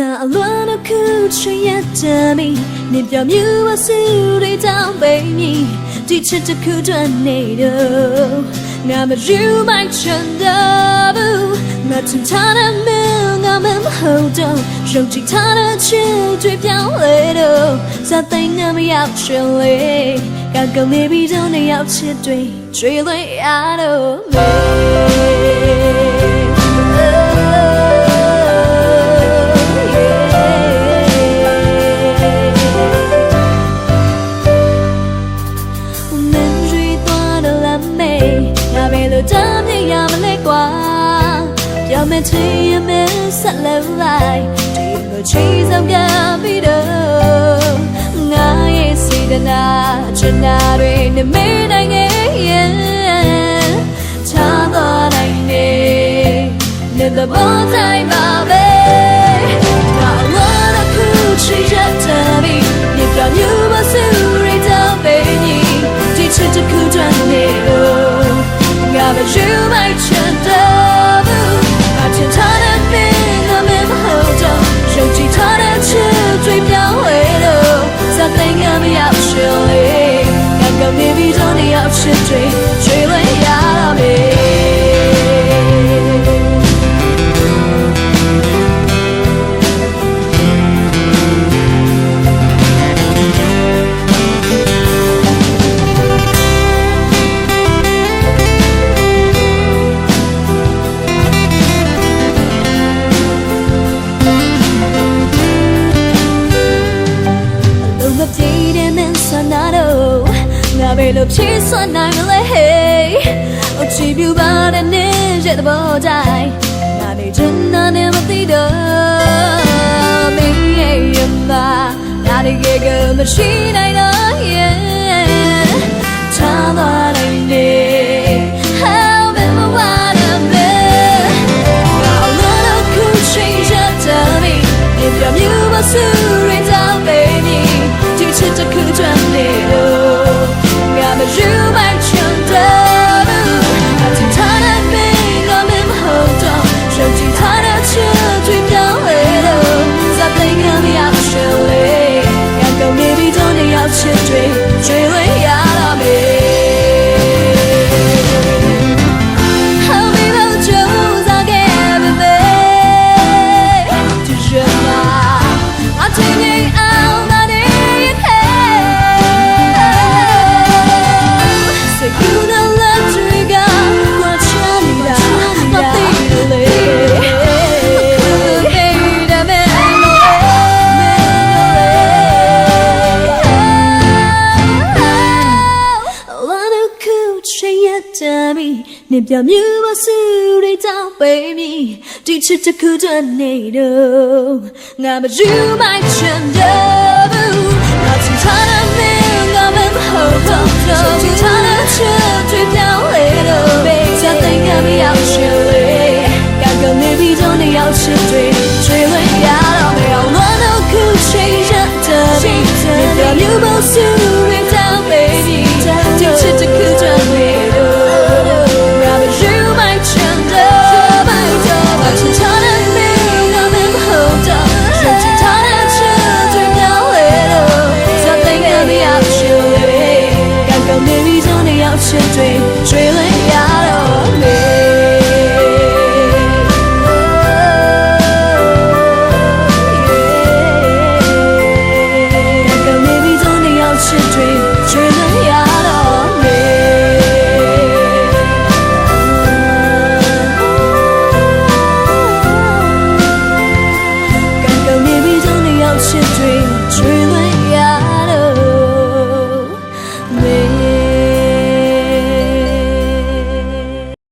那乱的哭吹也着迷，你表面我是对当背面，第七只哭转你的，我们如买成的不，那趁他的命我们后头，手机他的去最漂亮的，撒在我们要全力，刚刚没比着你要切对，追累呀都没。 ငါဘယ်လိုတားမြစ်ရမလဲကွာပြောမချင်ရမဆက်လက်လိုက်ဒီလိုချီဆောင်ပြပြီးတော့ငါရဲ့စေတနာချနာတွေနဲ့မေးနိုင်ရဲ့ချားသွားနိုင်နေ the bones I baby တို့နေရာအဖြစ်တွေကျွေးလိုက်ရ ငါပဲလို့ဖြည့်စွမ်းနိုင်မလဲ hey အချီပြူပါတဲ့နေရဲ့သဘောတိုင်းငါနေချင်တာနဲ့မသိတော့မင်းရဲ့ရမနာရီကကမရှိနိုင်တော့ နေပြမြူမဆူတွေတောင်းပေးမီဒီချစ်တခုတည်းနေတော့ငါမယူမိုက်ချင်တော့ဘူးငါချင်ထားတဲ့မင်းငါမမဟုတ်တော့ချင်ထားတဲ့ချစ်တွေပြောင်းလဲတော့စတဲ့ငါမရောက်ရှင်လေကကနေပြီးတော့နေရောက်ချစ်တွေ ပြီးတော့နေရောက်ချစ်တွေချွေလို့